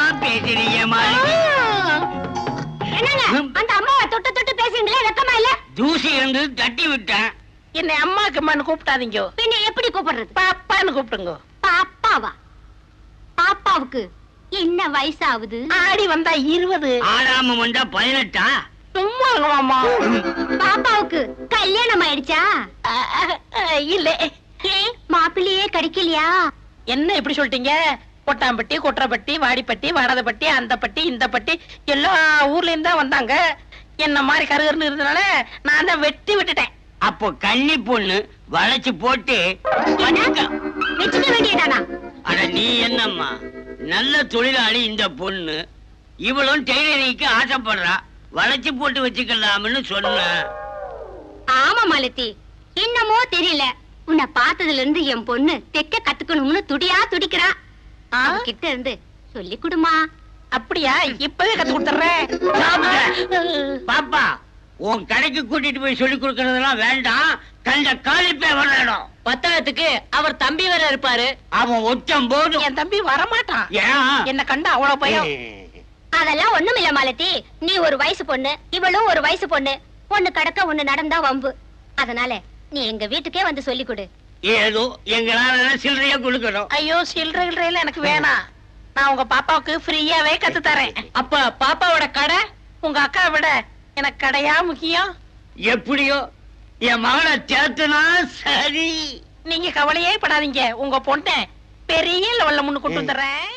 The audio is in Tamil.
என்னம்மா பேசுறீங்க மாலினி என்னங்க அந்த அம்மாவை தொட்டு தொட்டு பேசுறீங்களே வெக்கமா இல்ல? ஜூஸ் இருந்து தட்டி விட்டேன். என்னை அம்மாக்கு அம்மான்னு கூப்பிட்டாதீங்க. பின்ன எப்படி கூப்பிடுறது? பாப்பான்னு கூப்பிடுங்க. பாப்பாவா? பாப்பாவுக்கு என்ன வயசாகுது? ஆடி வந்தா இருபது. ஆறாம வந்தா பதினெட்டா? சும்மா மாமா பாப்பாவுக்கு கல்யாணம் ஆயிடுச்சா? இல்ல. மாப்பிள்ளையே கிடைக்கலையா? என்ன இப்படி சொல்லிட்டீங்க? கொட்டாம்பட்டி கொட்டரப்பட்டி வாடிப்பட்டி வடதப்பட்டி அந்த பட்டி இந்த பட்டி எல்லா ஊர்ல இருந்து தான் வந்தாங்க. என்ன மாதிரி கருகருன்னு இருந்தனால நான் தான் வெட்டி விட்டுட்டேன். அப்போ கன்னி பொண்ணு வளைச்சு போட்டு வேண்டியதானா? அட நீ என்னம்மா? நல்ல தொழிலாளி இந்த பொண்ணு. இவளும் டெய்லரிங்க்கு ஆசைப்படுறா. வளைச்சு போட்டு வச்சுக்கலாம்னு சொன்னேன் ஆமா மாலதி. என்னமோ தெரியல. உன்னை பார்த்ததுல இருந்து என் பொண்ணு தெக்க கத்துக்கணும்னு துடியா துடிக்கிறா. ஆ? கிட்ட இருந்து சொல்லி கொடுமா அப்படியா? இப்பவே கத்து கொடுத்துறேன் பாப்பா உன் கடைக்கு கூட்டிட்டு போய் சொல்லி கொடுக்கறதெல்லாம் வேண்டாம். கண்ட காலிப்பே வரணும் பத்தாயிரத்துக்கு அவர் தம்பி வேற இருப்பாரு. அவன் ஒச்சம் போதும் என் தம்பி வரமாட்டான். ஏன் என்ன கண்டா அவ்வளவு பயம். அதெல்லாம் ஒண்ணுமில்ல மாலதி. நீ ஒரு வயசு பொண்ணு இவளும் ஒரு வயசு பொண்ணு. ஒண்ணு கடக்க ஒண்ணு நடந்தா வம்பு. அதனால நீ எங்க வீட்டுக்கே வந்து சொல்லி கொடு. ஏதோ எங்களால சில்லறையா கொடுக்கணும். ஐயோ சில்லறை எனக்கு வேணாம். நான் உங்க பாப்பாவுக்கு ஃப்ரீயாவே கத்து தரேன். அப்ப பாப்பாவோட கடை? உங்க அக்கா விட எனக்கு கடையா முக்கியம்? எப்படியோ என் மகனை சேர்த்துனா சரி. நீங்க கவலையே படாதீங்க. உங்க பொண்ணை பெரிய லெவல்ல முன்னு கொண்டு வந்துடுறேன்.